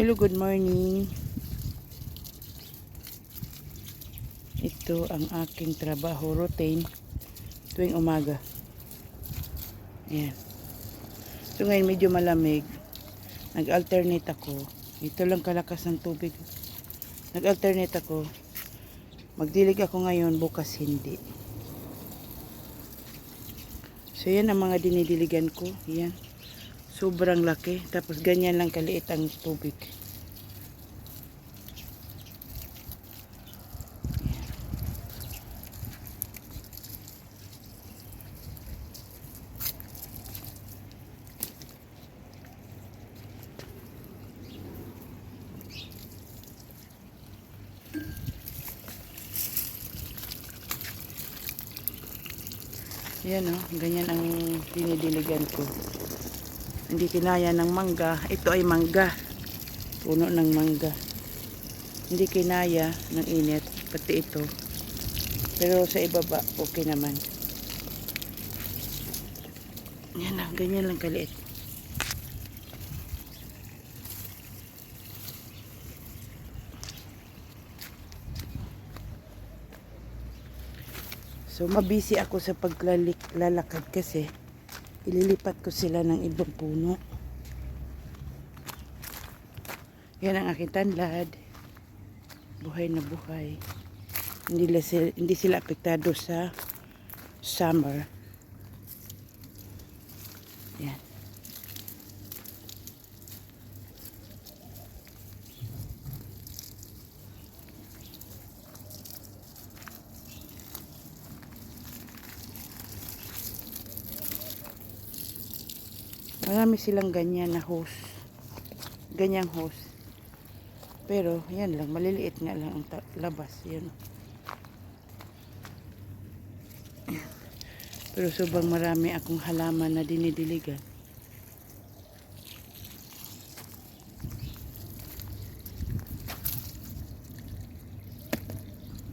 Hello, good morning. Ito ang aking trabaho routine tuwing umaga. Ayan. So ngayon medyo malamig. Nag-alternate ako. Ito lang kalakas ng tubig. Nag-alternate ako. Magdilig ako ngayon, bukas hindi. So yan ang mga dinidiligan ko. Yan. Sobrang laki. Tapos ganyan lang kaliit ang tubig. Yan o, ganyan ang dinidiligan ko. Hindi kinaya ng mangga. Ito ay mangga. Puno ng mangga. Hindi kinaya ng init. Pati ito. Pero sa ibaba, okay naman. Yan lang, ganyan lang kaliit. So, mabisi ako sa paglalakad kasi ililipat ko sila ng ibang puno. Yan ang aking tanlad. Buhay na buhay. Hindi, la sila, hindi sila apektado sa summer. Marami silang ganyan na hose. Ganyang hose. Pero, yan lang. Maliliit nga lang ang labas. Yan. Pero sobrang marami akong halaman na dinidiligan.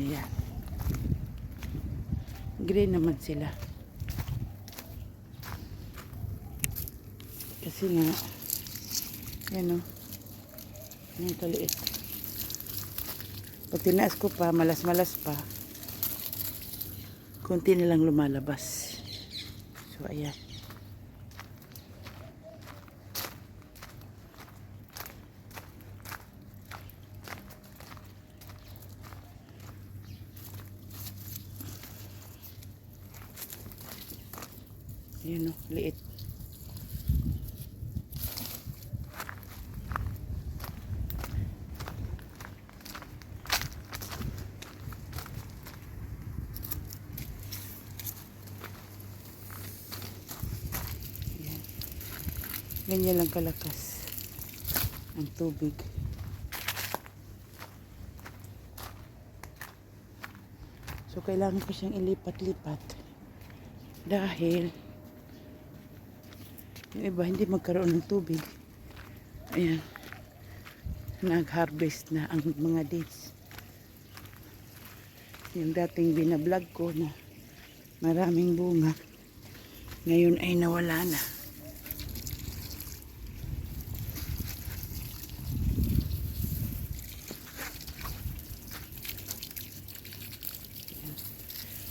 Ayan. Green naman sila. Kasi nga, yan o. Yan kaliit. Pag tinaas ko pa, malas-malas pa, konti na lang lumalabas. So, ayan. Yan o, liit. Yan. Ganyan lang kalakas ang tubig. So, kailangan ko siyang ilipat-lipat dahil yung iba hindi magkaroon ng tubig. Ayan. Nag-harvest na ang mga dates. Yung dating binablog ko na maraming bunga. Ngayon ay nawala na.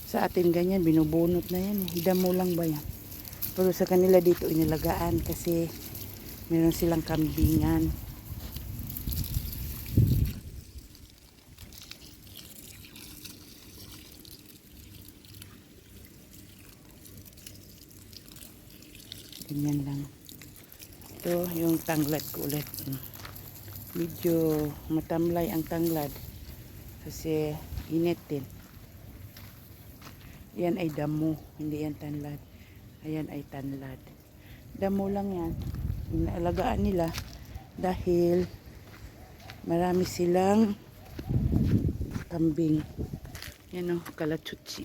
Sa atin ganyan, binubunot na yan. eh. Damo lang ba yan? Pero sa kanila dito inilagaan kasi meron silang kambingan. Ganyan lang. Ito yung tanglad ko ulit. Medyo matamlay ang tanglad kasi init din. Yan ay damo, hindi yan tanlad. Ayan ay tanlad. Damo lang yan. Inaalagaan nila dahil marami silang kambing. Yan o, kalachuchi.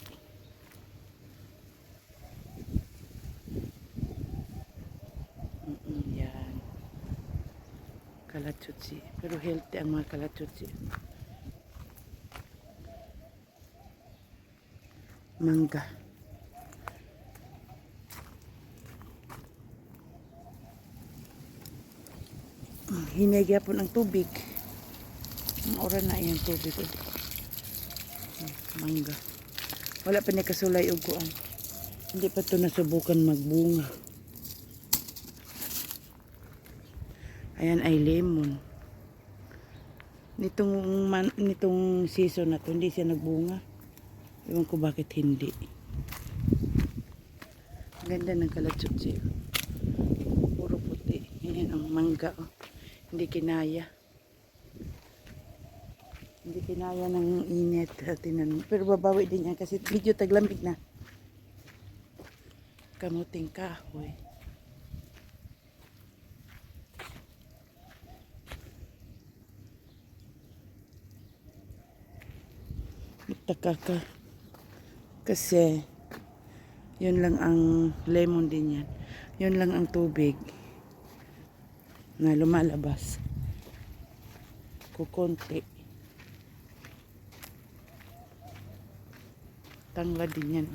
Mm-mm, yan. Kalachuchi. Pero healthy ang mga kalachuchi. Mangga. Mm. hinay po ng tubig. Oras na iyang tubig. oh. Hmm, Mangga. Wala pa ni kasulay og kuan. Hindi pa to nasubukan magbunga. Ayan ay lemon. Nitong man, nitong season na to, hindi siya nagbunga. Ewan ko bakit hindi. Ganda ng kalatsutsi. Puro puti. Ayan ang mangga. Oh. Hindi kinaya. Hindi kinaya ng init. Tinan. Pero babawi din yan kasi medyo taglamig na. Kamuting kahoy. Taka ka. Kasi yun lang ang lemon din yan. Yun lang ang tubig na lumalabas. Kukunti. Tanglad din yan.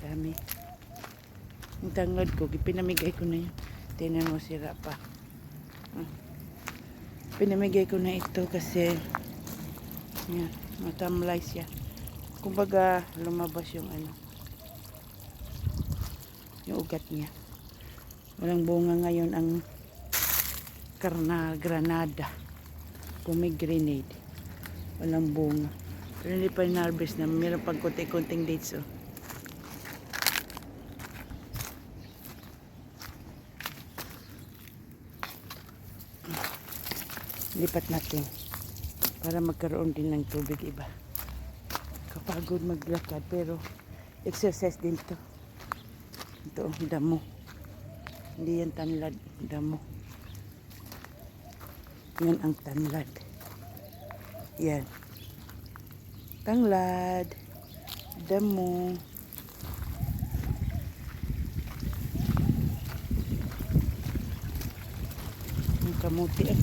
Dami. Yung tanglad ko, pinamigay ko na yun. Tinan mo sira pa. Ah. Pinamigay ko na ito kasi yan, matamlay siya. Kumbaga, lumabas yung ano, yung ugat niya. Walang bunga ngayon ang karna, granada, pomegranate. Walang bunga. Pero hindi pa in-harvest na. Meron pang kunti-kunting dates. Oh. Lipat natin para magkaroon din ng tubig iba. Kapagod maglakad pero exercise din to. Ito, damo. Hindi yan tanlad, damo. Yan ang tanlad. Yan. Tanglad. Damo. Ang kamuti eh.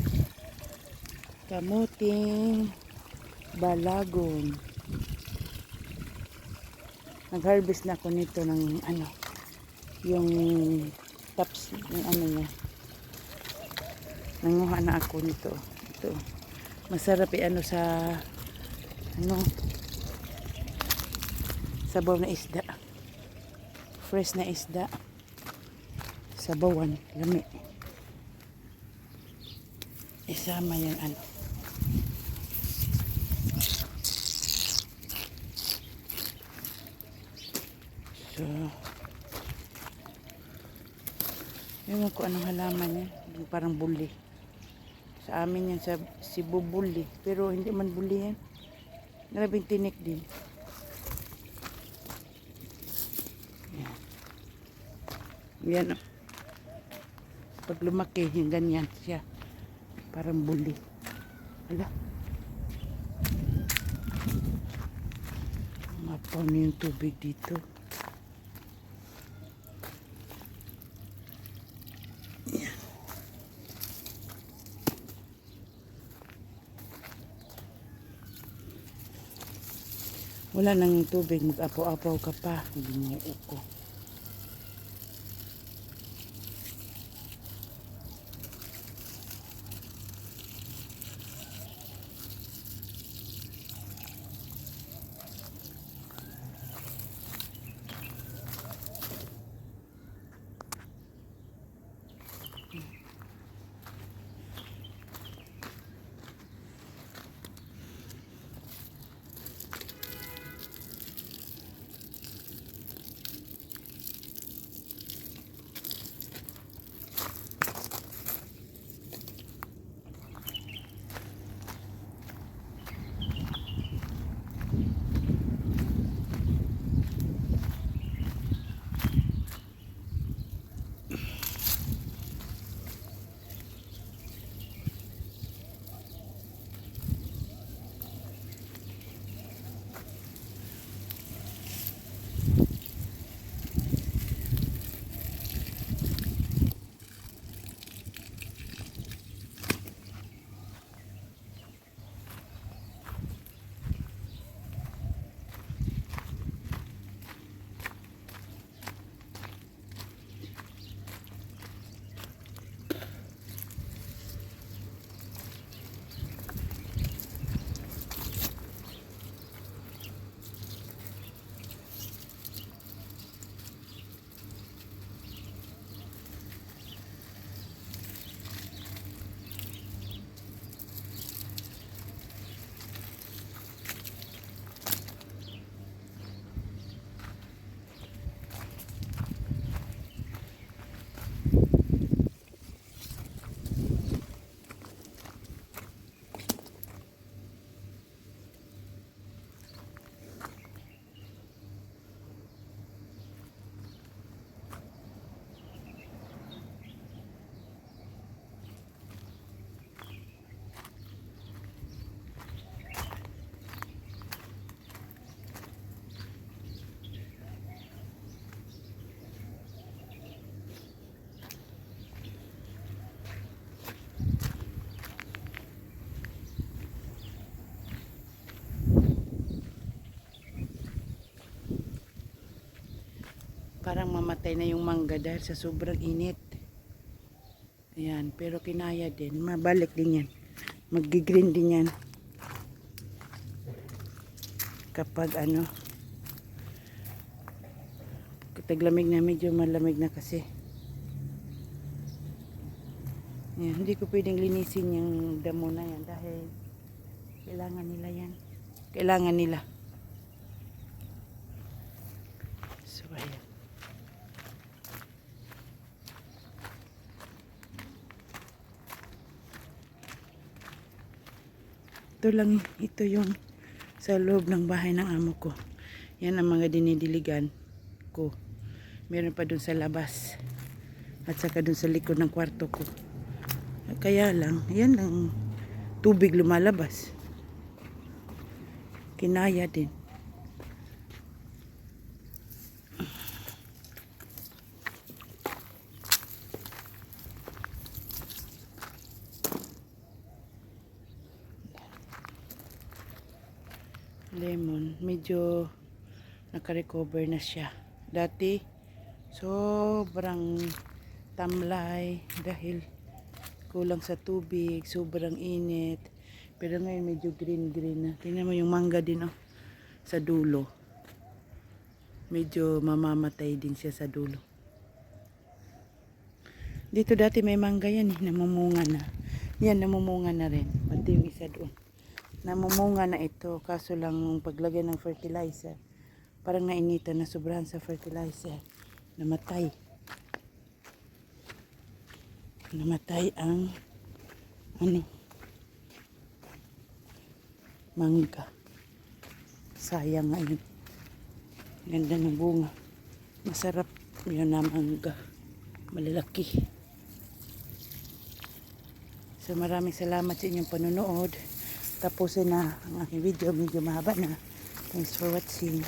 Kamuting balagon. Nag-harvest na ako nito ng ano, yung tops ng ano niya. Nanguha na ako nito. Ito. Masarap i-ano sa ano sabaw na isda. Fresh na isda. Sabawan, lami. Isama yung ano. So, Ewan ko anong halaman yan. Yung parang buli. Sa amin yan sa Cebu buli. Pero hindi man buli yan. Grabing tinik din. Yan. Yan o. Pag lumaki, yung ganyan siya. Parang buli. Ala. Mapaw na yung tubig dito. Wala nang tubig, mag-apaw-apaw ka pa. Hindi ko. Parang mamatay na yung mangga dahil sa sobrang init. Ayan, pero kinaya din. Mabalik din yan. Magigreen din yan. Kapag ano, taglamig na medyo malamig na kasi. Ayan, hindi ko pwedeng linisin yung damo na yan dahil kailangan nila yan. Kailangan nila. So, ayan. Ito lang, ito yung sa loob ng bahay ng amo ko. Yan ang mga dinidiligan ko. Meron pa dun sa labas. At saka dun sa likod ng kwarto ko. Kaya lang, yan ang tubig lumalabas. Kinaya din. Lemon. Medyo nakarecover na siya. Dati sobrang tamlay dahil kulang sa tubig sobrang init. Pero ngayon medyo green green na. Tingnan mo yung mangga din oh, sa dulo. Medyo mamamatay din siya sa dulo. Dito dati may mangga yan eh. Namumunga na. Yan namumunga na rin. Pati yung isa doon namumunga na ito kaso lang paglagay ng fertilizer parang nainitan na sobrahan sa fertilizer. Namatay. Namatay ang ano mangga. Sayang nga yun. Ganda ng bunga. Masarap yun na mangga. Malalaki. So maraming salamat sa inyong panonood tapusin na ang aking video. Medyo mahaba na. Thanks for watching